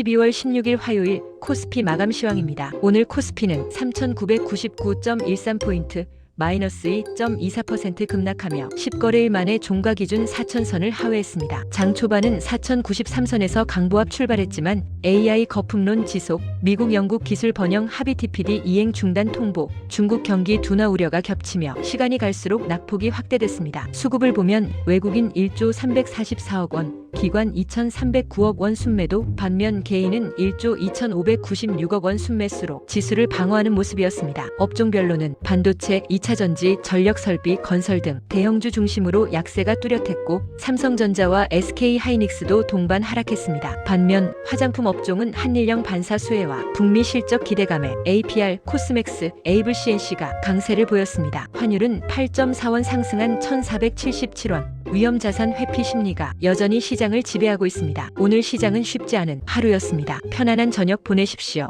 12월 16일 화요일 코스피 마감 시황입니다. 오늘 코스피는 3,999.13포인트 마이너스 2.24% 급락하며 10거래일 만에 종가 기준 4천선을 하회했습니다. 장 초반은 4,093선에서 강보합 출발했지만 AI 거품론 지속, 미국 영국 기술 번영 합의 TPD 이행 중단 통보, 중국 경기 둔화 우려가 겹치며 시간이 갈수록 낙폭이 확대됐습니다. 수급을 보면 외국인 1조 344억 원, 기관 2,309억 원 순매도 반면 개인은 1조 2,596억 원 순매수로 지수를 방어하는 모습이었습니다. 업종별로는 반도체, 2차 전지, 전력 설비, 건설 등 대형주 중심으로 약세가 뚜렷했고 삼성전자와 SK 하이닉스도 동반 하락했습니다. 반면 화장품 업종은 한일령 반사 수혜와 북미 실적 기대감에 APR, 코스맥스, 에이블 CNC가 강세를 보였습니다. 환율은 8.4원 상승한 1,477원. 위험 자산 회피 심리가 여전히 시장을 지배하고 있습니다. 오늘 시장은 쉽지 않은 하루였습니다. 편안한 저녁 보내십시오.